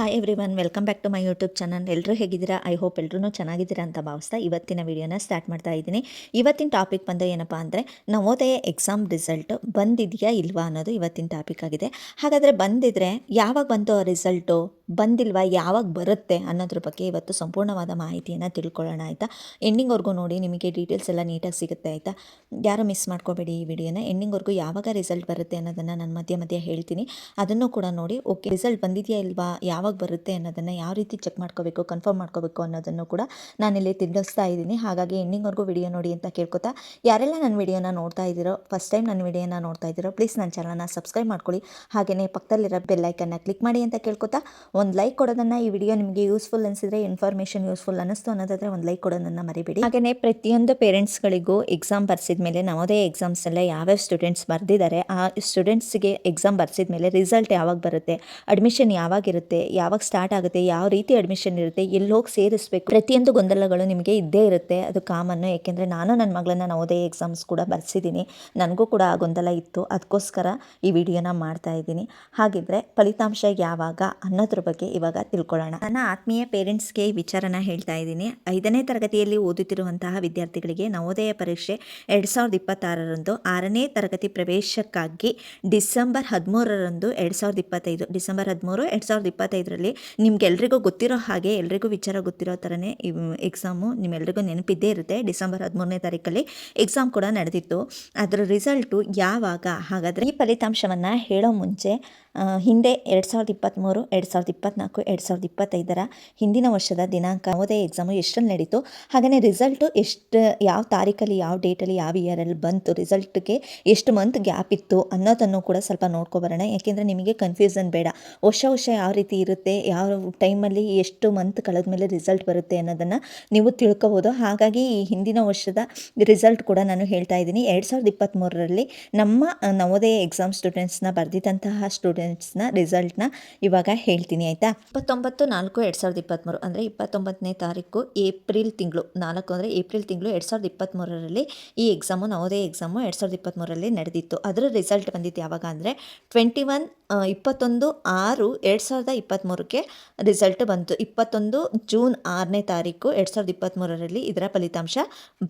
Hi everyone welcome back to my YouTube channel ಎಲ್ಲರೂ ಹೇಗಿದ್ದೀರಾ? I hope ಎಲ್ಲರೂ ಚೆನ್ನಾಗಿದ್ದೀರಾ ಅಂತ ಭಾವಿಸ್ತಾ ಇವತ್ತಿನ ವಿಡಿಯೋನ ಸ್ಟಾರ್ಟ್ ಮಾಡ್ತಾ ಇದ್ದೀನಿ. ಇವತ್ತಿನ ಟಾಪಿಕ್ ಬಂದು ಏನಪ್ಪ ಅಂದರೆ, ನವೋದಯ ಎಕ್ಸಾಮ್ ರಿಸಲ್ಟ್ ಬಂದಿದೆಯಾ ಇಲ್ವಾ ಅನ್ನೋದು ಇವತ್ತಿನ ಟಾಪಿಕ್ ಆಗಿದೆ. ಹಾಗಾದರೆ ಬಂದಿದ್ರೆ ಯಾವಾಗ ಬಂತು ಆ ರಿಸಲ್ಟು ಬಂದಿಲ್ವಾ? ಯಾವಾಗ ಬರುತ್ತೆ ಅನ್ನೋದ್ರ ಬಗ್ಗೆ ಇವತ್ತು ಸಂಪೂರ್ಣವಾದ ಮಾಹಿತಿಯನ್ನು ತಿಳ್ಕೊಳ್ಳೋಣ ಆಯಿತಾ? ಎಂಡಿಂಗ್ವರೆಗೂ ನೋಡಿ, ನಿಮಗೆ ಡೀಟೇಲ್ಸ್ ಎಲ್ಲ ನೀಟಾಗಿ ಸಿಗುತ್ತೆ ಆಯಿತಾ? ಯಾರು ಮಿಸ್ ಮಾಡ್ಕೋಬೇಡಿ ಈ ವಿಡಿಯೋನ ಎಂಡಿಂಗ್ವರೆಗೂ ಯಾವಾಗ ರಿಸಲ್ಟ್ ಬರುತ್ತೆ ಅನ್ನೋದನ್ನು ನಾನು ಮಧ್ಯೆ ಮಧ್ಯೆ ಹೇಳ್ತೀನಿ. ಅದನ್ನು ಕೂಡ ನೋಡಿ ಓಕೆ ರಿಸಲ್ಟ್ ಬಂದಿದೆಯಾ ಇಲ್ವಾ? ಯಾವಾಗ ಬರುತ್ತೆ ಅನ್ನೋದನ್ನು ಯಾವ ರೀತಿ ಚೆಕ್ ಮಾಡ್ಕೋಬೇಕು ಕನ್ಫರ್ಮ್ ಮಾಡ್ಕೋಬೇಕು ಅನ್ನೋದನ್ನು ಕೂಡ ನಾನಿಲ್ಲಿ ತಿಳಿಸ್ತಾ ಇದ್ದೀನಿ. ಹಾಗಾಗಿ ಎಂಡಿಂಗ್ವರೆಗೂ ವಿಡಿಯೋ ನೋಡಿ ಅಂತ ಕೇಳ್ಕೊತಾ, ಯಾರೆಲ್ಲ ನನ್ನ ವಿಡಿಯೋನ ನೋಡ್ತಾ ಇದ್ದೀರೋ ಫಸ್ಟ್ ಟೈಮ್ ನನ್ನ ವಿಡಿಯೋನ ನೋಡ್ತಾ ಇದ್ದೀರೋ ಪ್ಲೀಸ್ ನನ್ನ ಚಾನಲ್ನ ಸಬ್ಸ್ಕ್ರೈಬ್ ಮಾಡ್ಕೊಳ್ಳಿ. ಹಾಗೆಯೇ ಪಕ್ಕದಲ್ಲಿರೋ ಬೆಲ್ಲೈಕನ್ನ ಕ್ಲಿಕ್ ಮಾಡಿ ಅಂತ ಕೇಳ್ಕೊತಾ, ಒಂದು ಲೈಕ್ ಕೊಡೋದನ್ನು ಈ ವಿಡಿಯೋ ನಿಮಗೆ ಯೂಸ್ಫುಲ್ ಅನಿಸಿದ್ರೆ ಇನ್ಫಾರ್ಮೇಷನ್ ಯೂಸ್ಫುಲ್ ಅನ್ನಿಸ್ತು ಅನ್ನೋದಾದ್ರೆ ಒಂದು ಲೈಕ್ ಕೊಡೋದನ್ನು ಮರಿಬೇಡಿ. ಹಾಗೆಯೇ ಪ್ರತಿಯೊಂದು ಪೇರೆಂಟ್ಸ್ಗಳಿಗೂ ಎಕ್ಸಾಮ್ ಬರ್ಸಿದ ಮೇಲೆ ನವೋದಯ ಎಕ್ಸಾಮ್ಸ್ ಎಲ್ಲ ಯಾವ್ಯಾವ ಸ್ಟೂಡೆಂಟ್ಸ್ ಬರೆದಿದ್ದಾರೆ, ಆ ಸ್ಟೂಡೆಂಟ್ಸ್ಗೆ ಎಕ್ಸಾಮ್ ಬರ್ಸಿದ ಮೇಲೆ ರಿಸಲ್ಟ್ ಯಾವಾಗ ಬರುತ್ತೆ ಅಡ್ಮಿಷನ್ ಯಾವಾಗಿರುತ್ತೆ ಯಾವಾಗ ಸ್ಟಾರ್ಟ್ ಆಗುತ್ತೆ, ಯಾವ ರೀತಿ ಅಡ್ಮಿಷನ್ ಇರುತ್ತೆ, ಎಲ್ಲಿ ಹೋಗಿ ಸೇರಿಸಬೇಕು, ಪ್ರತಿಯೊಂದು ಗೊಂದಲಗಳು ನಿಮಗೆ ಇದ್ದೇ ಇರುತ್ತೆ. ಅದು ಕಾಮನ್ನು ಏಕೆಂದರೆ ನಾನು ನನ್ನ ಮಗಳನ್ನ ನವೋದಯ ಎಕ್ಸಾಮ್ಸ್ ಕೂಡ ಬರ್ಸಿದ್ದೀನಿ ನನಗೂ ಕೂಡ ಆ ಗೊಂದಲ ಇತ್ತು. ಅದಕ್ಕೋಸ್ಕರ ಈ ವಿಡಿಯೋನ ಮಾಡ್ತಾ ಇದ್ದೀನಿ. ಹಾಗಿದ್ರೆ ಫಲಿತಾಂಶ ಯಾವಾಗ ಅನ್ನೋದ್ರ ಬಗ್ಗೆ ಇವಾಗ ತಿಳ್ಕೊಳ್ಳೋಣ. ನನ್ನ ಆತ್ಮೀಯ ಪೇರೆಂಟ್ಸ್ಗೆ ಈ ವಿಚಾರನ ಹೇಳ್ತಾ ಇದ್ದೀನಿ. ಐದನೇ ತರಗತಿಯಲ್ಲಿ ಓದುತ್ತಿರುವಂತಹ ವಿದ್ಯಾರ್ಥಿಗಳಿಗೆ ನವೋದಯ ಪರೀಕ್ಷೆ ಎರಡು ಸಾವಿರದ ಇಪ್ಪತ್ತಾರರಂದು, ಆರನೇ ತರಗತಿ ಪ್ರವೇಶಕ್ಕಾಗಿ ಡಿಸೆಂಬರ್ ಹದಿಮೂರರಂದು ಎರಡು ಸಾವಿರದ ಇಪ್ಪತ್ತೈದು, ಡಿಸೆಂಬರ್ ಹದಿಮೂರು, ಎರಡು ಸಾವಿರದ ಇಪ್ಪತ್ತೈದರಲ್ಲಿ ನಿಮ್ಗೆಲ್ರಿಗೂ ಗೊತ್ತಿರೋ ಹಾಗೆ, ಎಲ್ರಿಗೂ ವಿಚಾರ ಗೊತ್ತಿರೋ ಥರನೇ ಎಕ್ಸಾಮು ನಿಮ್ಮೆಲ್ರಿಗೂ ನೆನಪಿದ್ದೇ ಇರುತ್ತೆ. ಡಿಸೆಂಬರ್ ಹದಿಮೂರನೇ ತಾರೀಕಲ್ಲಿ ಎಕ್ಸಾಮ್ ಕೂಡ ನಡೆದಿತ್ತು. ಅದರ ರಿಸಲ್ಟು ಯಾವಾಗ? ಹಾಗಾದರೆ ಈ ಫಲಿತಾಂಶವನ್ನು ಹೇಳೋ ಮುಂಚೆ ಹಿಂದೆ ಎರಡು ಸಾವಿರದ ಇಪ್ಪತ್ತ್ಮೂರು ಎರಡು ಸಾವಿರದ ಇಪ್ಪತ್ತ್ನಾಲ್ಕು ಎರಡು ಸಾವಿರದ ಇಪ್ಪತ್ತೈದರ ಹಿಂದಿನ ವರ್ಷದ ದಿನಾಂಕ, ಯಾವುದೇ ಎಕ್ಸಾಮು ಎಷ್ಟರಲ್ಲಿ ನಡೀತು? ಹಾಗೆಯೇ ರಿಸಲ್ಟು ಎಷ್ಟು, ಯಾವ ತಾರೀಕಲ್ಲಿ, ಯಾವ ಡೇಟಲ್ಲಿ ಯಾವ ಇಯರಲ್ಲಿ ಬಂತು? ರಿಸಲ್ಟ್ಗೆ ಎಷ್ಟು ಮಂತ್ ಗ್ಯಾಪ್ ಇತ್ತು? ಅನ್ನೋದನ್ನು ಕೂಡ ಸ್ವಲ್ಪ ನೋಡ್ಕೊಬರೋಣ ಯಾಕೆಂದರೆ ನಿಮಗೆ ಕನ್ಫ್ಯೂಸನ್ ಬೇಡ. ವರ್ಷ ವರ್ಷ ಯಾವ ರೀತಿ ಇರುತ್ತೆ ಯಾವ ಟೈಮಲ್ಲಿ ಎಷ್ಟು ಮಂತ್ ಕಳೆದ ಮೇಲೆ ರಿಸಲ್ಟ್ ಬರುತ್ತೆ ಅನ್ನೋದನ್ನು ನೀವು ತಿಳ್ಕೊಬೋದು. ಹಾಗಾಗಿ ಈ ಹಿಂದಿನ ವರ್ಷದ ರಿಸಲ್ಟ್ ಕೂಡ ನಾನು ಹೇಳ್ತಾ ಇದ್ದೀನಿ. ಎರಡು ಸಾವಿರದ ಇಪ್ಪತ್ತ್ಮೂರರಲ್ಲಿ ನಮ್ಮ ನವೋದಯ ಎಕ್ಸಾಮ್ ಸ್ಟೂಡೆಂಟ್ಸ್ನ ಬರೆದಿದ್ದಂತಹ ಸ್ಟೂಡೆಂಟ್ಸ್ನ ರಿಸಲ್ಟ್ನ ಇವಾಗ ಹೇಳ್ತೀನಿ, ಆಯಿತಾ? ಇಪ್ಪತ್ತೊಂಬತ್ತು ನಾಲ್ಕು ಎರಡು ಸಾವಿರದ ಇಪ್ಪತ್ತ್ಮೂರು ಅಂದರೆ ಇಪ್ಪತ್ತೊಂಬತ್ತನೇ ತಾರೀಕು ಏಪ್ರಿಲ್ ತಿಂಗಳು. ನಾಲ್ಕು ಅಂದರೆ ಏಪ್ರಿಲ್ ತಿಂಗಳು ಎರಡು ಸಾವಿರದ ಇಪ್ಪತ್ತ್ಮೂರರಲ್ಲಿ ಈ ಎಕ್ಸಾಮು ನವೋದಯ ಎಕ್ಸಾಮು ಎರಡು ಸಾವಿರದ ಇಪ್ಪತ್ತ್ಮೂರರಲ್ಲಿ ನಡೆದಿತ್ತು. ಅದರ ರಿಸಲ್ಟ್ ಬಂದಿದ್ದು ಯಾವಾಗ ಅಂದರೆ ಟ್ವೆಂಟಿ ಒನ್ ಇಪ್ಪತ್ತೊಂದು ಆರು ಎರಡು ಸಾವಿರದ ಇಪ್ಪತ್ತ್ಮೂರಕ್ಕೆ ರಿಸಲ್ಟ್ ಬಂತು. ಇಪ್ಪತ್ತೊಂದು ಜೂನ್ ಆರನೇ ತಾರೀಕು ಎರಡು ಸಾವಿರದ ಇಪ್ಪತ್ತ್ಮೂರರಲ್ಲಿ ಇದರ ಫಲಿತಾಂಶ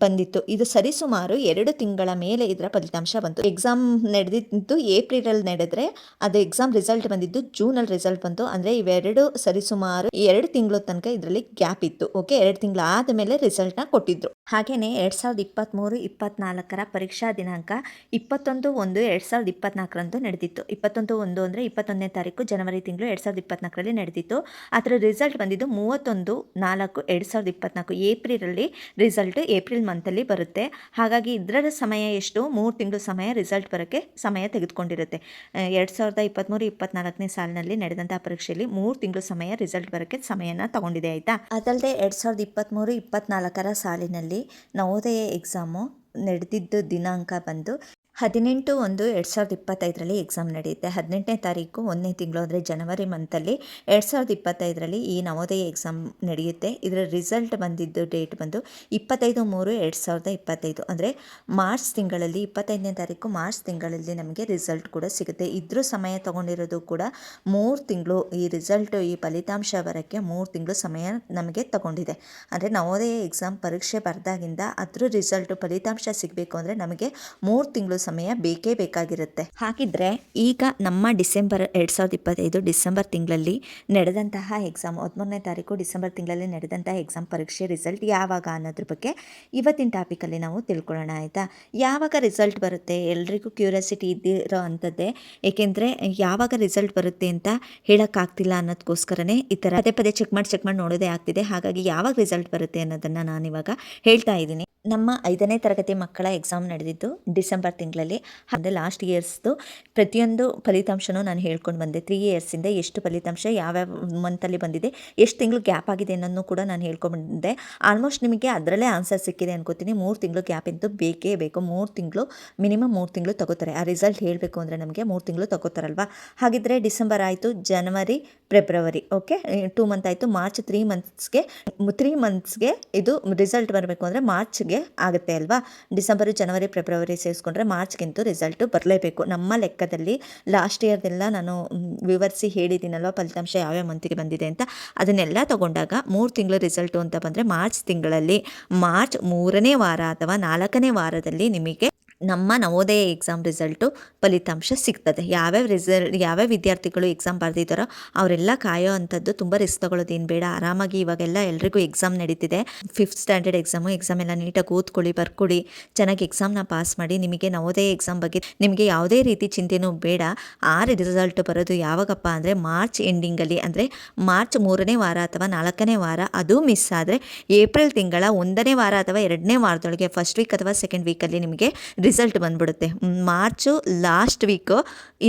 ಬಂದಿತ್ತು. ಇದು ಸರಿಸುಮಾರು ಎರಡು ತಿಂಗಳ ಮೇಲೆ ಇದರ ಫಲಿತಾಂಶ ಬಂತು. ಎಕ್ಸಾಮ್ ನಡೆದಿದ್ದು ಏಪ್ರಿಲಲ್ಲಿ ನಡೆದರೆ ಅದು ಎಕ್ಸಾಮ್ ರಿಸಲ್ಟ್ ಬಂದಿದ್ದು ಜೂನಲ್ಲಿ ರಿಸಲ್ಟ್ ಬಂತು. ಅಂದರೆ ಇವೆರಡು ಸರಿಸುಮಾರು ಎರಡು ತಿಂಗಳ ತನಕ ಇದರಲ್ಲಿ ಗ್ಯಾಪ್ ಇತ್ತು. ಓಕೆ ಎರಡು ತಿಂಗಳು ಆದಮೇಲೆ ರಿಸಲ್ಟ್ನ ಕೊಟ್ಟಿದ್ರು. ಹಾಗೆಯೇ ಎರಡು ಸಾವಿರದ ಇಪ್ಪತ್ತ್ಮೂರು ಇಪ್ಪತ್ತ್ನಾಲ್ಕರ ಪರೀಕ್ಷಾ ದಿನಾಂಕ ಇಪ್ಪತ್ತೊಂದು ಒಂದು ಎರಡು ಸಾವಿರದ ಇಪ್ಪತ್ತ್ನಾಲ್ಕರಂದು ನಡೆದಿತ್ತು. ಇಪ್ಪತ್ತೊಂದು ಒಂದು ಅಂದರೆ ಇಪ್ಪತ್ತೊಂದನೇ ತಾರೀಕು ಜನವರಿ ತಿಂಗಳು ಎರಡು ಸಾವಿರದ ಇಪ್ಪತ್ತ್ನಾಲ್ಕರಲ್ಲಿ ನಡೆದಿತ್ತು. ಅದರ ರಿಸಲ್ಟ್ ಬಂದಿದ್ದು ಮೂವತ್ತೊಂದು ನಾಲ್ಕು ಎರಡು ಸಾವಿರದ ಇಪ್ಪತ್ತ್ನಾಲ್ಕು ಏಪ್ರಿಲಲ್ಲಿ ರಿಸಲ್ಟ್ ಏಪ್ರಿಲ್ ಮಂತಲ್ಲಿ ಬರುತ್ತೆ. ಹಾಗಾಗಿ ಇದರ ಸಮಯ ಎಷ್ಟು? ಮೂರು ತಿಂಗಳು ಸಮಯ ರಿಸಲ್ಟ್ ಬರೋಕ್ಕೆ ಸಮಯ ತೆಗೆದುಕೊಂಡಿರುತ್ತೆ. ಎರಡು ಸಾವಿರದ ಇಪ್ಪತ್ತ್ಮೂರು ಇಪ್ಪತ್ತ್ನಾಲ್ಕನೇ ಸಾಲಿನಲ್ಲಿ ನಡೆದಂಥ ಪರೀಕ್ಷೆಯಲ್ಲಿ ಮೂರು ತಿಂಗಳು ಸಮಯ ರಿಸಲ್ಟ್ ಬರೋಕ್ಕೆ ಸಮಯನ ತಗೊಂಡಿದೆ, ಆಯಿತಾ? ಅದಲ್ಲದೆ ಎರಡು ಸಾವಿರದ ಇಪ್ಪತ್ತ್ಮೂರು ಇಪ್ಪತ್ನಾಲ್ಕರ ಸಾಲಿನಲ್ಲಿ ನವೋದಯ ಎಕ್ಸಾಮು ನಡೆದಿದ್ದು ದಿನಾಂಕ ಬಂದು ಹದಿನೆಂಟು ಒಂದು ಎರಡು ಸಾವಿರದ ಇಪ್ಪತ್ತೈದರಲ್ಲಿ ಎಕ್ಸಾಮ್ ನಡೆಯುತ್ತೆ. ಹದಿನೆಂಟನೇ ತಾರೀಕು ಒಂದನೇ ತಿಂಗಳು, ಅಂದರೆ ಜನವರಿ ಮಂತಲ್ಲಿ ಎರಡು ಸಾವಿರದ ಇಪ್ಪತ್ತೈದರಲ್ಲಿ ಈ ನವೋದಯ ಎಕ್ಸಾಮ್ ನಡೆಯುತ್ತೆ. ಇದರ ರಿಸಲ್ಟ್ ಬಂದಿದ್ದು ಡೇಟ್ ಬಂದು ಇಪ್ಪತ್ತೈದು ಮೂರು ಎರಡು ಸಾವಿರದ ಇಪ್ಪತ್ತೈದು. ಅಂದರೆ ಮಾರ್ಚ್ ತಿಂಗಳಲ್ಲಿ, ಇಪ್ಪತ್ತೈದನೇ ತಾರೀಕು ಮಾರ್ಚ್ ತಿಂಗಳಲ್ಲಿ ನಮಗೆ ರಿಸಲ್ಟ್ ಕೂಡ ಸಿಗುತ್ತೆ. ಇದ್ರೂ ಸಮಯ ತಗೊಂಡಿರೋದು ಕೂಡ ಮೂರು ತಿಂಗಳು. ಈ ರಿಸಲ್ಟ್ ಈ ಫಲಿತಾಂಶ ಬರೋಕ್ಕೆ ಮೂರು ತಿಂಗಳು ಸಮಯ ನಮಗೆ ತಗೊಂಡಿದೆ. ಅಂದರೆ ನವೋದಯ ಎಕ್ಸಾಮ್ ಪರೀಕ್ಷೆ ಬರೆದಾಗಿಂದ ಅದ್ರ ರಿಸಲ್ಟ್ ಫಲಿತಾಂಶ ಸಿಗಬೇಕು ಅಂದರೆ ನಮಗೆ ಮೂರು ತಿಂಗಳು ಸಮಯ ಬೇಕೇ ಬೇಕಾಗಿರುತ್ತೆ. ಹಾಗಿದ್ರೆ ಈಗ ನಮ್ಮ ಡಿಸೆಂಬರ್ ಎರಡು ಸಾವಿರದ ಇಪ್ಪತ್ತೈದು ಡಿಸೆಂಬರ್ ತಿಂಗಳಲ್ಲಿ ನಡೆದಂತಹ ಎಕ್ಸಾಮ್ ಹದಿಮೂರನೇ ತಾರೀಕು ಡಿಸೆಂಬರ್ ತಿಂಗಳಲ್ಲಿ ನಡೆದಂತಹ ಎಕ್ಸಾಮ್ ಪರೀಕ್ಷೆ ರಿಸಲ್ಟ್ ಯಾವಾಗ ಅನ್ನೋದ್ರ ಬಗ್ಗೆ ಇವತ್ತಿನ ಟಾಪಿಕಲ್ಲಿ ನಾವು ತಿಳ್ಕೊಳ್ಳೋಣ ಆಯಿತಾ? ಯಾವಾಗ ರಿಸಲ್ಟ್ ಬರುತ್ತೆ? ಎಲ್ರಿಗೂ ಕ್ಯೂರಿಯಾಸಿಟಿ ಇದ್ದಿರೋ ಅಂಥದ್ದೇ. ಏಕೆಂದರೆ ಯಾವಾಗ ರಿಸಲ್ಟ್ ಬರುತ್ತೆ ಅಂತ ಹೇಳೋಕ್ಕಾಗ್ತಿಲ್ಲ ಅನ್ನೋದಕ್ಕೋಸ್ಕರನೇ ಈ ಥರ ಪದೇ ಪದೇ ಚೆಕ್ ಮಾಡಿ ಚೆಕ್ ಮಾಡಿ ನೋಡೋದೇ ಆಗ್ತಿದೆ. ಹಾಗಾಗಿ ಯಾವಾಗ ರಿಸಲ್ಟ್ ಬರುತ್ತೆ ಅನ್ನೋದನ್ನು ನಾನಿವಾಗ ಹೇಳ್ತಾ ಇದ್ದೀನಿ. ನಮ್ಮ ಐದನೇ ತರಗತಿ ಮಕ್ಕಳ ಎಕ್ಸಾಮ್ ನಡೆದಿದ್ದು ಡಿಸೆಂಬರ್ ತಿಂಗಳಲ್ಲಿ. ಅಂದರೆ ಲಾಸ್ಟ್ ಇಯರ್ಸ್ದು ಪ್ರತಿಯೊಂದು ಫಲಿತಾಂಶನೂ ನಾನು ಹೇಳ್ಕೊಂಡು ಬಂದೆ. ತ್ರೀ ಇಯರ್ಸಿಂದ ಎಷ್ಟು ಫಲಿತಾಂಶ, ಯಾವ್ಯಾವ ಮಂತಲ್ಲಿ ಬಂದಿದೆ, ಎಷ್ಟು ತಿಂಗಳು ಗ್ಯಾಪ್ ಆಗಿದೆ ಅನ್ನೋದನ್ನು ಕೂಡ ನಾನು ಹೇಳ್ಕೊಂಡು ಬಂದೆ. ಆಲ್ಮೋಸ್ಟ್ ನಿಮಗೆ ಅದರಲ್ಲೇ ಆನ್ಸರ್ ಸಿಕ್ಕಿದೆ ಅನ್ಕೋತೀನಿ. ಮೂರು ತಿಂಗಳು ಗ್ಯಾಪ್ ಅಂತೂ ಬೇಕೇ ಬೇಕು. ಮೂರು ತಿಂಗಳು ಮಿನಿಮಮ್ ಮೂರು ತಿಂಗಳು ತಗೋತಾರೆ. ಆ ರಿಸಲ್ಟ್ ಹೇಳಬೇಕು ಅಂದರೆ ನಮಗೆ ಮೂರು ತಿಂಗಳು ತಗೋತಾರಲ್ವಾ? ಹಾಗಿದ್ರೆ ಡಿಸೆಂಬರ್ ಆಯಿತು ಜನವರಿ ಫೆಬ್ರವರಿ ಓಕೆ ಟೂ ಮಂತ್ ಆಯಿತು ಮಾರ್ಚ್ ತ್ರೀ ಮಂತ್ಸ್ಗೆ ತ್ರೀ ಮಂತ್ಸ್ಗೆ ಇದು ರಿಸಲ್ಟ್ ಬರಬೇಕು ಅಂದರೆ ಮಾರ್ಚ್ಗೆ ಆಗುತ್ತೆ ಅಲ್ವಾ? ಡಿಸೆಂಬರು ಜನವರಿ ಫೆಬ್ರವರಿ ಸೇರಿಸ್ಕೊಂಡ್ರೆ ಮಾರ್ಚ್ಗಿಂತೂ ರಿಸಲ್ಟು ಬರಲೇಬೇಕು. ನಮ್ಮ ಲೆಕ್ಕದಲ್ಲಿ ಲಾಸ್ಟ್ ಇಯರ್ದೆಲ್ಲ ನಾನು ವಿವರಿಸಿ ಹೇಳಿದ್ದೀನಲ್ವ ಫಲಿತಾಂಶ ಯಾವ್ಯಾವ ಮಂತಿಗೆ ಬಂದಿದೆ ಅಂತ. ಅದನ್ನೆಲ್ಲ ತಗೊಂಡಾಗ ಮೂರು ತಿಂಗಳ ರಿಸಲ್ಟು ಅಂತ ಬಂದರೆ ಮಾರ್ಚ್ ತಿಂಗಳಲ್ಲಿ ಮಾರ್ಚ್ ಮೂರನೇ ವಾರ ಅಥವಾ ನಾಲ್ಕನೇ ವಾರದಲ್ಲಿ ನಿಮಗೆ ನಮ್ಮ ನವೋದಯ ಎಕ್ಸಾಮ್ ರಿಸಲ್ಟು ಫಲಿತಾಂಶ ಸಿಗ್ತದೆ. ಯಾವ್ಯಾವ ರಿಸಲ್ಟ್ ಯಾವ್ಯಾವ ವಿದ್ಯಾರ್ಥಿಗಳು ಎಕ್ಸಾಮ್ ಬರೆದಿದ್ದಾರೋ ಅವರೆಲ್ಲ ಕಾಯೋ ಅಂಥದ್ದು ತುಂಬ ರಿಸ್ಕ್ ತಗೊಳ್ಳೋದೇನು ಬೇಡ, ಆರಾಮಾಗಿ ಇವಾಗೆಲ್ಲ ಎಲ್ರಿಗೂ ಎಕ್ಸಾಮ್ ನಡೀತಿದೆ. ಫಿಫ್ತ್ ಸ್ಟ್ಯಾಂಡರ್ಡ್ ಎಕ್ಸಾಮು ಎಕ್ಸಾಮ್ ಎಲ್ಲ ನೀಟಾಗಿ ಓದ್ಕೊಳ್ಳಿ, ಬರ್ಕೊಳ್ಳಿ. ಚೆನ್ನಾಗಿ ಎಕ್ಸಾಮ್ನ ಪಾಸ್ ಮಾಡಿ ನಿಮಗೆ ನವೋದಯ ಎಕ್ಸಾಮ್ ಬಗ್ಗೆ, ನಿಮಗೆ ಯಾವುದೇ ರೀತಿ ಚಿಂತೆನೂ ಬೇಡ. ಆ ರಿಸಲ್ಟ್ ಬರೋದು ಯಾವಾಗಪ್ಪ ಅಂದರೆ ಮಾರ್ಚ್ ಎಂಡಿಂಗಲ್ಲಿ ಅಂದರೆ ಮಾರ್ಚ್ ಮೂರನೇ ವಾರ ಅಥವಾ ನಾಲ್ಕನೇ ವಾರ, ಅದು ಮಿಸ್ ಆದರೆ ಏಪ್ರಿಲ್ ತಿಂಗಳ ಒಂದನೇ ವಾರ ಅಥವಾ ಎರಡನೇ ವಾರದೊಳಗೆ ಫಸ್ಟ್ ವೀಕ್ ಅಥವಾ ಸೆಕೆಂಡ್ ವೀಕಲ್ಲಿ ನಿಮಗೆ ರಿಸಲ್ಟ್ ಬಂದ್ಬಿಡುತ್ತೆ. ಮಾರ್ಚು ಲಾಸ್ಟ್ ವೀಕು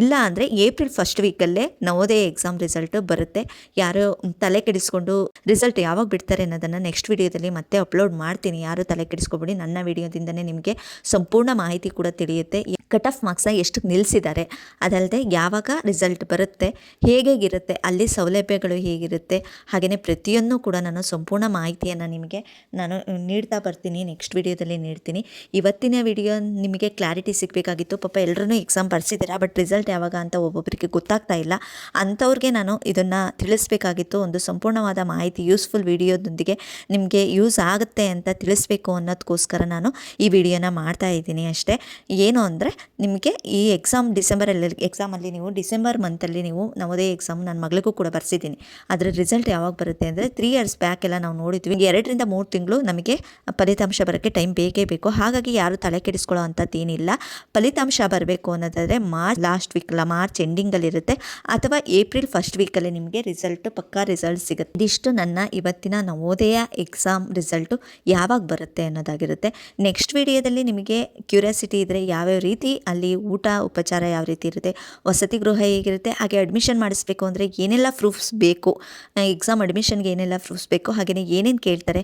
ಇಲ್ಲ ಅಂದರೆ ಏಪ್ರಿಲ್ ಫಸ್ಟ್ ವೀಕಲ್ಲೇ ನವೋದಯ ಎಕ್ಸಾಮ್ ರಿಸಲ್ಟ್ ಬರುತ್ತೆ. ಯಾರು ತಲೆ ಕೆಡಿಸ್ಕೊಂಡು ರಿಸಲ್ಟ್ ಯಾವಾಗ ಬಿಡ್ತಾರೆ ಅನ್ನೋದನ್ನು ನೆಕ್ಸ್ಟ್ ವಿಡಿಯೋದಲ್ಲಿ ಮತ್ತೆ ಅಪ್ಲೋಡ್ ಮಾಡ್ತೀನಿ. ಯಾರು ತಲೆ ಕೆಡಿಸ್ಕೊಬೇಡಿ, ನನ್ನ ವಿಡಿಯೋದಿಂದನೇ ನಿಮಗೆ ಸಂಪೂರ್ಣ ಮಾಹಿತಿ ಕೂಡ ತಿಳಿಯುತ್ತೆ. ಕಟ್ ಆಫ್ ಮಾರ್ಕ್ಸ್ನ ಎಷ್ಟು ನಿಲ್ಲಿಸಿದ್ದಾರೆ ಅದಲ್ಲದೆ ಯಾವಾಗ ರಿಸಲ್ಟ್ ಬರುತ್ತೆ ಹೇಗೇಗಿರುತ್ತೆ ಅಲ್ಲಿ ಸೌಲಭ್ಯಗಳು ಹೇಗಿರುತ್ತೆ ಹಾಗೆಯೇ ಪ್ರತಿಯೊಂದು ಕೂಡ ನಾನು ಸಂಪೂರ್ಣ ಮಾಹಿತಿಯನ್ನು ನಿಮಗೆ ನಾನು ನೀಡ್ತಾ ಬರ್ತೀನಿ ನೆಕ್ಸ್ಟ್ ವಿಡಿಯೋದಲ್ಲಿ ನೀಡ್ತೀನಿ. ಇವತ್ತಿನ ವಿಡಿಯೋ ನಿಮಗೆ ಕ್ಲಾರಿಟಿ ಸಿಗಬೇಕಾಗಿತ್ತು. ಪಾಪ ಎಲ್ಲರೂ ಎಕ್ಸಾಮ್ ಬರ್ಸಿದ್ದೀರಾ ಬಟ್ ರಿಸಲ್ಟ್ ಯಾವಾಗ ಅಂತ ಒಬ್ಬೊಬ್ಬರಿಗೆ ಗೊತ್ತಾಗ್ತಾ ಇಲ್ಲ. ಅಂಥವ್ರಿಗೆ ನಾನು ಇದನ್ನು ತಿಳಿಸ್ಬೇಕಾಗಿತ್ತು. ಒಂದು ಸಂಪೂರ್ಣವಾದ ಮಾಹಿತಿ ಯೂಸ್ಫುಲ್ ವಿಡಿಯೋದೊಂದಿಗೆ ನಿಮಗೆ ಯೂಸ್ ಆಗುತ್ತೆ ಅಂತ ತಿಳಿಸ್ಬೇಕು ಅನ್ನೋದಕ್ಕೋಸ್ಕರ ನಾನು ಈ ವಿಡಿಯೋನ ಮಾಡ್ತಾ ಇದ್ದೀನಿ ಅಷ್ಟೇ. ಏನು ಅಂದರೆ, ನಿಮಗೆ ಈ ಎಕ್ಸಾಮ್ ಡಿಸೆಂಬರಲ್ಲಿ ಎಕ್ಸಾಮಲ್ಲಿ ನೀವು ಡಿಸೆಂಬರ್ ಮಂತಲ್ಲಿ ನೀವು ನವೋದಯ ಎಕ್ಸಾಮ್ ನನ್ನ ಮಗಳಿಗೂ ಕೂಡ ಬರ್ಸಿದ್ದೀನಿ. ಅದರ ರಿಸಲ್ಟ್ ಯಾವಾಗ ಬರುತ್ತೆ ಅಂದರೆ ತ್ರೀ ಇಯರ್ಸ್ ಬ್ಯಾಕ್ ಎಲ್ಲ ನಾವು ನೋಡಿದ್ವಿ. ಎರಡರಿಂದ ಮೂರು ತಿಂಗಳು ನಮಗೆ ಫಲಿತಾಂಶ ಬರೋಕ್ಕೆ ಟೈಮ್ ಬೇಕೇ ಬೇಕು. ಹಾಗಾಗಿ ಯಾರು ತಲೆ ಕೆಡಿಸ್ಕೊಳ್ಳೋ ಅಂಥದ್ದು ಏನಿಲ್ಲ ಫಲಿತಾಂಶ ಬರಬೇಕು ಅನ್ನೋದಾದರೆ ಮಾರ್ಚ್ ಲಾಸ್ಟ್ ವೀಕ್ ಅಲ್ಲ, ಮಾರ್ಚ್ ಎಂಡಿಂಗಲ್ಲಿರುತ್ತೆ ಅಥವಾ ಏಪ್ರಿಲ್ ಫಸ್ಟ್ ವೀಕಲ್ಲಿ ನಿಮಗೆ ರಿಸಲ್ಟ್ ಪಕ್ಕಾ ರಿಸಲ್ಟ್ ಸಿಗುತ್ತೆ. ಇದಿಷ್ಟು ನನ್ನ ಇವತ್ತಿನ ನವೋದಯ ಎಕ್ಸಾಮ್ ರಿಸಲ್ಟು ಯಾವಾಗ ಬರುತ್ತೆ ಅನ್ನೋದಾಗಿರುತ್ತೆ. ನೆಕ್ಸ್ಟ್ ವಿಡಿಯೋದಲ್ಲಿ ನಿಮಗೆ ಕ್ಯೂರಿಯಾಸಿಟಿ ಇದ್ದರೆ ಯಾವ್ಯಾವ ರೀತಿ ಅಲ್ಲಿ ಊಟ, ಉಪಚಾರ ಯಾವ ರೀತಿ ಇರುತ್ತೆ, ವಸತಿ ಗೃಹ ಹೇಗಿರುತ್ತೆ, ಹಾಗೆ ಅಡ್ಮಿಷನ್ ಮಾಡಿಸ್ಬೇಕು ಅಂದರೆ ಏನೆಲ್ಲ ಪ್ರೂಫ್ಸ್ ಬೇಕು ಎಕ್ಸಾಮ್ ಅಡ್ಮಿಷನ್ಗೆ ಏನೆಲ್ಲ ಪ್ರೂಫ್ಸ್ ಬೇಕು ಹಾಗೆಯೇ ಏನೇನು ಕೇಳ್ತಾರೆ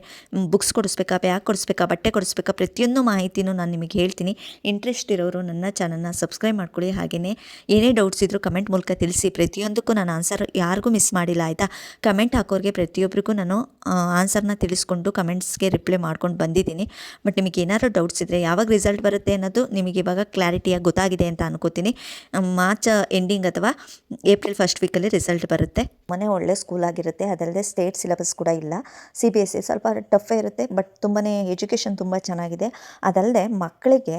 ಬುಕ್ಸ್ ಕೊಡಿಸ್ಬೇಕಾ ಬ್ಯಾಗ್ ಕೊಡಿಸ್ಬೇಕಾ, ಬಟ್ಟೆ ಕೊಡಿಸ್ಬೇಕಾ, ಪ್ರತಿಯೊಂದು ಮಾಹಿತಿನೂ ನಾನು ನಿಮಗೆ ಹೇಳ್ತೀನಿ. ಇಂಟ್ರೆಸ್ಟ್ ಇರೋರು ನನ್ನ ಚಾನಲ್ನ ಸಬ್ಸ್ಕ್ರೈಬ್ ಮಾಡ್ಕೊಳ್ಳಿ. ಹಾಗೆಯೇ ಏನೇ ಡೌಟ್ಸ್ ಇದ್ದರೂ ಕಮೆಂಟ್ ಮೂಲಕ ತಿಳಿಸಿ. ಪ್ರತಿಯೊಂದಕ್ಕೂ ನಾನು ಆನ್ಸರ್ ಯಾರಿಗೂ ಮಿಸ್ ಮಾಡಿಲ್ಲ, ಆಯಿತಾ? ಕಮೆಂಟ್ ಹಾಕೋರಿಗೆ ಪ್ರತಿಯೊಬ್ಬರಿಗೂ ನಾನು ಆನ್ಸರ್ನ ತಿಳಿಸ್ಕೊಂಡು ಕಮೆಂಟ್ಸ್ಗೆ ರಿಪ್ಲೈ ಮಾಡ್ಕೊಂಡು ಬಂದಿದ್ದೀನಿ. ಬಟ್ ನಿಮಗೆ ಏನಾದರೂ ಡೌಟ್ಸ್ ಇದ್ದರೆ ಯಾವಾಗ ರಿಸಲ್ಟ್ ಬರುತ್ತೆ ಅನ್ನೋದು ನಿಮಗೆ ಇವಾಗ ಕ್ಲಾರಿಟಿಯಾಗಿ ಗೊತ್ತಾಗಿದೆ ಅಂತ ಅನ್ಕೋತೀನಿ. ಮಾರ್ಚ್ ಎಂಡಿಂಗ್ ಅಥವಾ ಏಪ್ರಿಲ್ ಫಸ್ಟ್ ವೀಕಲ್ಲಿ ರಿಸಲ್ಟ್ ಬರುತ್ತೆ. ಮನೆ ಒಳ್ಳೆ ಸ್ಕೂಲ್ ಆಗಿರುತ್ತೆ, ಅದಲ್ಲದೆ ಸ್ಟೇಟ್ ಸಿಲೆಬಸ್ ಕೂಡ ಇಲ್ಲ. ಸಿ ಬಿ ಎಸ್ ಸಿ ಸ್ವಲ್ಪ ಟಫೇ ಇರುತ್ತೆ ಬಟ್ ತುಂಬಾ ಎಜುಕೇಷನ್ ತುಂಬ ಚೆನ್ನಾಗಿದೆ. ಅದಲ್ಲದೆ ಮಕ್ಕಳಿಗೆ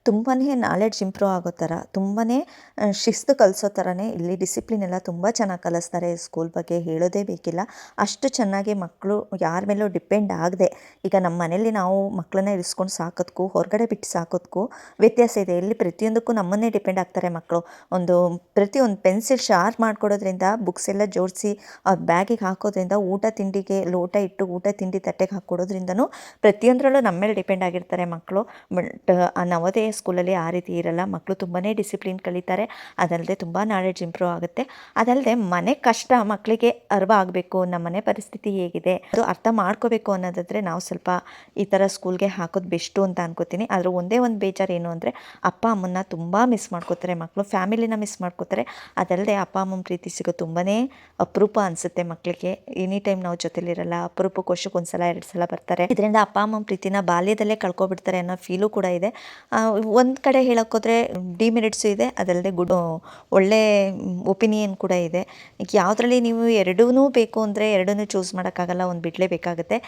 ತುಂಬಾ ನಾಲೆಡ್ಜ್ ಇಂಪ್ರೂವ್ ಆಗೋ ಥರ ತುಂಬಾ ಶಿಸ್ತು ಕಲಿಸೋ ಥರನೇ ಇಲ್ಲಿ ಡಿಸಿಪ್ಲಿನ್ ಎಲ್ಲ ತುಂಬ ಚೆನ್ನಾಗಿ ಕಲಿಸ್ತಾರೆ. ಸ್ಕೂಲ್ ಬಗ್ಗೆ ಹೇಳೋದೇ ಬೇಕಿಲ್ಲ. ಅಷ್ಟು ಚೆನ್ನಾಗಿ ಮಕ್ಕಳು ಯಾರ ಮೇಲೂ ಡಿಪೆಂಡ್ ಆಗದೆ, ಈಗ ನಮ್ಮ ಮನೇಲಿ ನಾವು ಮಕ್ಕಳನ್ನ ಇರಿಸ್ಕೊಂಡು ಸಾಕೋದಕ್ಕೂ ಹೊರಗಡೆ ಬಿಟ್ಟು ಸಾಕೋದಕ್ಕೂ ವ್ಯತ್ಯಾಸ ಇದೆ. ಇಲ್ಲಿ ಪ್ರತಿಯೊಂದಕ್ಕೂ ನಮ್ಮನ್ನೇ ಡಿಪೆಂಡ್ ಆಗ್ತಾರೆ ಮಕ್ಕಳು ಒಂದು, ಪ್ರತಿಯೊಂದು ಪೆನ್ಸಿಲ್ ಶಾರ್ಪ್ ಮಾಡಿಕೊಡೋದ್ರಿಂದ ಬುಕ್ಸ್ ಎಲ್ಲ ಜೋಡಿಸಿ ಬ್ಯಾಗಿಗೆ ಹಾಕೋದ್ರಿಂದ, ಊಟ ತಿಂಡಿಗೆ ಲೋಟ ಇಟ್ಟು ಊಟ ತಿಂಡಿ ತಟ್ಟೆಗೆ ಹಾಕ್ಕೊಡೋದ್ರಿಂದನೂ ಪ್ರತಿಯೊಂದರಲ್ಲೂ ನಮ್ಮ ಮೇಲೆ ಡಿಪೆಂಡ್ ಆಗಿರ್ತಾರೆ ಮಕ್ಕಳು ಬಟ್ ನವೋದಯ ಸ್ಕೂಲಲ್ಲಿ ಆ ರೀತಿ ಇರಲ್ಲ. ಮಕ್ಕಳು ತುಂಬಾ ಡಿಸಿಪ್ಲಿನ್ ಕಲಿತಾರೆ. ಅದಲ್ಲದೆ ತುಂಬ ನಾಲೆಡ್ಜ್ ಇಂಪ್ರೂವ್ ಆಗುತ್ತೆ. ಅದಲ್ಲದೆ ಮನೆ ಕಷ್ಟ ಮಕ್ಕಳಿಗೆ ಅರ್ವ ಆಗಬೇಕು. ನಮ್ಮ ಮನೆ ಪರಿಸ್ಥಿತಿ ಹೇಗಿದೆ? ಅದು ಅರ್ಥ ಮಾಡ್ಕೋಬೇಕು ಅನ್ನೋದಾದರೆ ನಾವು ಸ್ವಲ್ಪ ಈ ಥರ ಸ್ಕೂಲ್ಗೆ ಹಾಕೋದು ಬೆಸ್ಟು ಅಂತ ಅನ್ಕೋತೀನಿ. ಆದರೆ ಒಂದೇ ಒಂದು ಬೇಜಾರು ಏನು ಅಂದರೆ ಅಪ್ಪ, ಅಮ್ಮನ್ನ ತುಂಬ ಮಿಸ್ ಮಾಡ್ಕೋತಾರೆ. ಮಕ್ಕಳು ಫ್ಯಾಮಿಲಿನ ಮಿಸ್ ಮಾಡ್ಕೋತಾರೆ. ಅದಲ್ಲದೆ ಅಪ್ಪ, ಅಮ್ಮನ ಪ್ರೀತಿ ಸಿಗೋ ತುಂಬಾ ಅಪರೂಪ ಅನಿಸುತ್ತೆ ಮಕ್ಕಳಿಗೆ ಎನಿ ಟೈಮ್ ನಾವು ಜೊತೆಲಿರಲ್ಲ. ಅಪರೂಪಕ್ಕೆ ಸಲ ಎರಡು ಸಲ ಬರ್ತಾರೆ. ಇದರಿಂದ ಅಪ್ಪ, ಅಮ್ಮನ ಪ್ರೀತಿನ ಬಾಲ್ಯದಲ್ಲೇ ಕಳ್ಕೊಬಿಡ್ತಾರೆ ಅನ್ನೋ ಫೀಲು ಕೂಡ ಇದೆ. ಒಂದು ಕಡೆ ಹೇಳೋಕ್ಕೋದ್ರೆ ಡಿಮೆರಿಟ್ಸು ಇದೆ, ಅದಲ್ಲದೆ ಗುಡ್, ಒಳ್ಳೆ ಒಪಿನಿಯನ್ ಕೂಡ ಇದೆ. ಯಾವುದ್ರಲ್ಲಿ ನೀವು ಎರಡೂ ಬೇಕು ಅಂದರೆ ಎರಡನ್ನೂ ಚೂಸ್ ಮಾಡೋಕ್ಕಾಗಲ್ಲ, ಒಂದು ಬಿಡಲೇಬೇಕಾಗುತ್ತೆ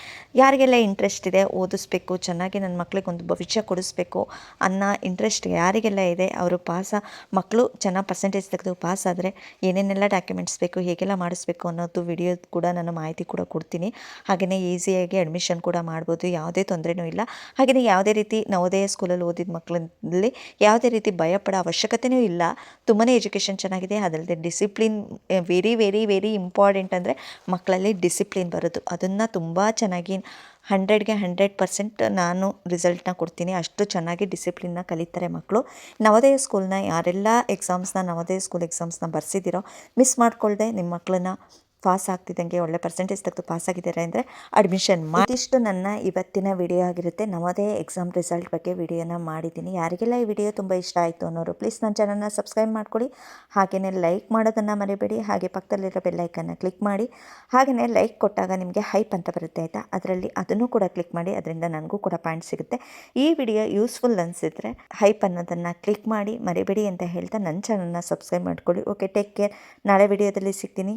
ಯಾರಿಗೆಲ್ಲ ಇಂಟ್ರೆಸ್ಟ್ ಇದೆ, ಓದಿಸ್ಬೇಕು, ಚೆನ್ನಾಗಿ ನನ್ನ ಮಕ್ಳಿಗೆ ಒಂದು ಭವಿಷ್ಯ ಕೊಡಿಸ್ಬೇಕು ಅನ್ನೋ ಇಂಟ್ರೆಸ್ಟ್ ಯಾರಿಗೆಲ್ಲ ಇದೆ, ಅವರು ಪಾಸ ಮಕ್ಕಳು ಚೆನ್ನಾಗಿ ಪರ್ಸೆಂಟೇಜ್ ತೆಗೆದು ಪಾಸ್ ಆದರೆ ಏನೇನೆಲ್ಲ ಡಾಕ್ಯುಮೆಂಟ್ಸ್ ಬೇಕು, ಹೇಗೆಲ್ಲ ಮಾಡಿಸ್ಬೇಕು ಅನ್ನೋದು ವಿಡಿಯೋ ಕೂಡ ನಾನು ಮಾಹಿತಿ ಕೂಡ ಕೊಡ್ತೀನಿ. ಹಾಗೆಯೇ ಈಸಿಯಾಗಿ ಅಡ್ಮಿಷನ್ ಕೂಡ ಮಾಡ್ಬೋದು, ಯಾವುದೇ ತೊಂದರೆನೂ ಇಲ್ಲ. ಹಾಗೆಯೇ ಯಾವುದೇ ರೀತಿ ನವೋದಯ ಸ್ಕೂಲಲ್ಲಿ ಓದಿದ ಮಕ್ಕಳಲ್ಲಿ ಯಾವುದೇ ರೀತಿ ಭಯಪಡೋ ಅವಶ್ಯಕತೆಯೂ ಇಲ್ಲ. ತುಂಬಾ ಎಜುಕೇಷನ್ ಚೆನ್ನಾಗಿದೆ. ಅದಲ್ಲದೆ discipline very very very important ಅಂದರೆ ಮಕ್ಕಳಲ್ಲಿ ಡಿಸಿಪ್ಲಿನ್ ಬರೋದು. ಅದನ್ನು ತುಂಬ ಚೆನ್ನಾಗಿ ಹಂಡ್ರೆಡ್ಗೆ ಹಂಡ್ರೆಡ್ ಪರ್ಸೆಂಟ್ ನಾನು ರಿಸಲ್ಟ್ನ ಕೊಡ್ತೀನಿ. ಅಷ್ಟು ಚೆನ್ನಾಗಿ ಡಿಸಿಪ್ಲಿನ್ನ ಕಲಿತಾರೆ ಮಕ್ಕಳು. ನವೋದಯ ಸ್ಕೂಲ್ನ ಯಾರೆಲ್ಲ ಎಕ್ಸಾಮ್ಸ್ನ ನವೋದಯ ಸ್ಕೂಲ್ ಎಕ್ಸಾಮ್ಸ್ನ ಬರ್ಸಿದ್ದೀರೋ ಮಿಸ್ ಮಾಡ್ಕೊಳ್ಳದೆ ನಿಮ್ಮ ಮಕ್ಕಳನ್ನ ಪಾಸ್ ಆಗ್ತಿದ್ದಂಗೆ ಒಳ್ಳೆ ಪರ್ಸೆಂಟೇಜ್ ತೆಗೆದು ಪಾಸ್ ಆಗಿದ್ದಾರೆ ಅಂದರೆ ಅಡ್ಮಿಷನ್ ಮಾಡಿ ಇಷ್ಟು ನನ್ನ ಇವತ್ತಿನ ವಿಡಿಯೋ ಆಗಿರುತ್ತೆ. ನಮ್ಮದೇ ಎಕ್ಸಾಮ್ ರಿಸಲ್ಟ್ ಬಗ್ಗೆ ವಿಡಿಯೋನ ಮಾಡಿದ್ದೀನಿ. ಯಾರಿಗೆಲ್ಲ ಈ ವಿಡಿಯೋ ತುಂಬ ಇಷ್ಟ ಆಯಿತು ಅನ್ನೋರು ಪ್ಲೀಸ್ ನನ್ನ ಚಾನಲ್ನ ಸಬ್ಸ್ಕ್ರೈಬ್ ಮಾಡ್ಕೊಳ್ಳಿ ಹಾಗೆಯೇ ಲೈಕ್ ಮಾಡೋದನ್ನು ಮರಿಬೇಡಿ. ಹಾಗೆ ಪಕ್ಕದಲ್ಲಿರೋ ಬೆಲ್ಲೈಕನ್ನು ಕ್ಲಿಕ್ ಮಾಡಿ. ಹಾಗೆಯೇ ಲೈಕ್ ಕೊಟ್ಟಾಗ ನಿಮಗೆ ಹೈಪ್ ಅಂತ ಬರುತ್ತೆ ಆಯಿತಾ? ಅದರಲ್ಲಿ ಅದನ್ನು ಕೂಡ ಕ್ಲಿಕ್ ಮಾಡಿ. ಅದರಿಂದ ನನಗೂ ಕೂಡ ಪಾಯಿಂಟ್ ಸಿಗುತ್ತೆ. ಈ ವಿಡಿಯೋ ಯೂಸ್ಫುಲ್ ಅನಿಸಿದ್ರೆ ಹೈಪ್ ಅನ್ನೋದನ್ನು ಕ್ಲಿಕ್ ಮಾಡಿ ಮರಿಬೇಡಿ ಅಂತ ಹೇಳ್ತಾ ನನ್ನ ಚಾನಲ್ನ ಸಬ್ಸ್ಕ್ರೈಬ್ ಮಾಡ್ಕೊಳ್ಳಿ. ಓಕೆ ಟೇಕ್ ಕೇರ್ ನಾಳೆ ವಿಡಿಯೋದಲ್ಲಿ ಸಿಗ್ತೀನಿ.